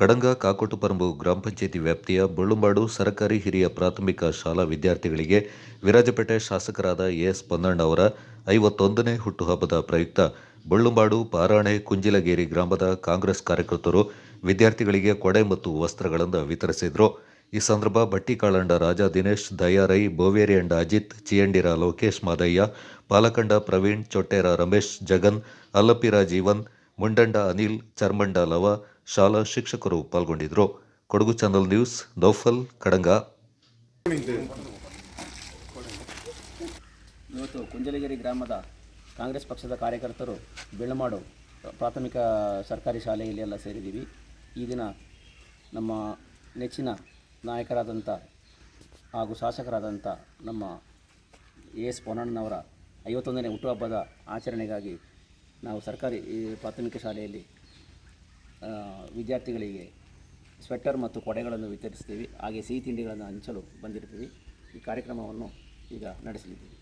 ಕಡಂಗ ಕಾಕೊಟ್ಟುಪರಂಬು ಗ್ರಾಮ ಪಂಚಾಯಿತಿ ವ್ಯಾಪ್ತಿಯ ಬಳ್ಳುಂಬಾಡು ಸರ್ಕಾರಿ ಹಿರಿಯ ಪ್ರಾಥಮಿಕ ಶಾಲಾ ವಿದ್ಯಾರ್ಥಿಗಳಿಗೆ ವಿರಾಜಪೇಟೆ ಶಾಸಕರಾದ ಎಸ್ ಪೊನ್ನಣ್ಣ ಅವರ ಐವತ್ತೊಂದನೇ ಹುಟ್ಟುಹಬ್ಬದ ಪ್ರಯುಕ್ತ ಬಳ್ಳುಂಬಾಡು, ಪಾರಾಣೆ, ಕುಂಜಿಲಗೇರಿ ಗ್ರಾಮದ ಕಾಂಗ್ರೆಸ್ ಕಾರ್ಯಕರ್ತರು ವಿದ್ಯಾರ್ಥಿಗಳಿಗೆ ಕೊಡೆ ಮತ್ತು ವಸ್ತ್ರಗಳನ್ನು ವಿತರಿಸಿದರು. ಈ ಸಂದರ್ಭ ಭಟ್ಟಿಕಾಳಂಡ ರಾಜ ದಿನೇಶ್, ದಯಾರೈ, ಬೋವೇರಿ ಅಂಡ ಅಜಿತ್, ಚಿಯಂಡಿರ ಲೋಕೇಶ್ ಮಾದಯ್ಯ, ಪಾಲಕಂಡ ಪ್ರವೀಣ್, ಚೊಟ್ಟೇರ ರಮೇಶ್, ಜಗನ್, ಅಲ್ಲಪ್ಪಿರ ಜೀವನ್, ಮುಂಡಂಡ ಅನಿಲ್, ಚರ್ಮಂಡ ಲವ ಶಾಲಾ ಶಿಕ್ಷಕರು ಪಾಲ್ಗೊಂಡಿದ್ದರು ಕೊಡಗು ಚಾನಲ್ ನ್ಯೂಸ್, ನೌಫಲ್, ಕಡಂಗ. ಇವತ್ತು ಕುಂಜಲಗಿರಿ ಗ್ರಾಮದ ಕಾಂಗ್ರೆಸ್ ಪಕ್ಷದ ಕಾರ್ಯಕರ್ತರು ಬೆಳ್ಳಮಾಡು ಪ್ರಾಥಮಿಕ ಸರ್ಕಾರಿ ಶಾಲೆಯಲ್ಲಿ ಎಲ್ಲ ಸೇರಿದ್ದೀವಿ. ಈ ದಿನ ನಮ್ಮ ನೆಚ್ಚಿನ ನಾಯಕರಾದಂಥ ಹಾಗೂ ಶಾಸಕರಾದಂಥ ನಮ್ಮ ಎ ಎಸ್ ಪೊನ್ನಣ್ಣನವರ ಐವತ್ತೊಂದನೇ ಹುಟ್ಟುಹಬ್ಬದ ಆಚರಣೆಗಾಗಿ ನಾವು ಸರ್ಕಾರಿ ಪ್ರಾಥಮಿಕ ಶಾಲೆಯಲ್ಲಿ ವಿದ್ಯಾರ್ಥಿಗಳಿಗೆ ಸ್ವೆಟರ್ ಮತ್ತು ಕೊಡೆಗಳನ್ನು ವಿತರಿಸ್ತೀವಿ ಹಾಗೆ ಸಿಹಿ ತಿಂಡಿಗಳನ್ನು ಹಂಚಲು ಬಂದಿರ್ತೀವಿ ಈ ಕಾರ್ಯಕ್ರಮವನ್ನು ಈಗ ನಡೆಸಲಿದ್ದೀವಿ.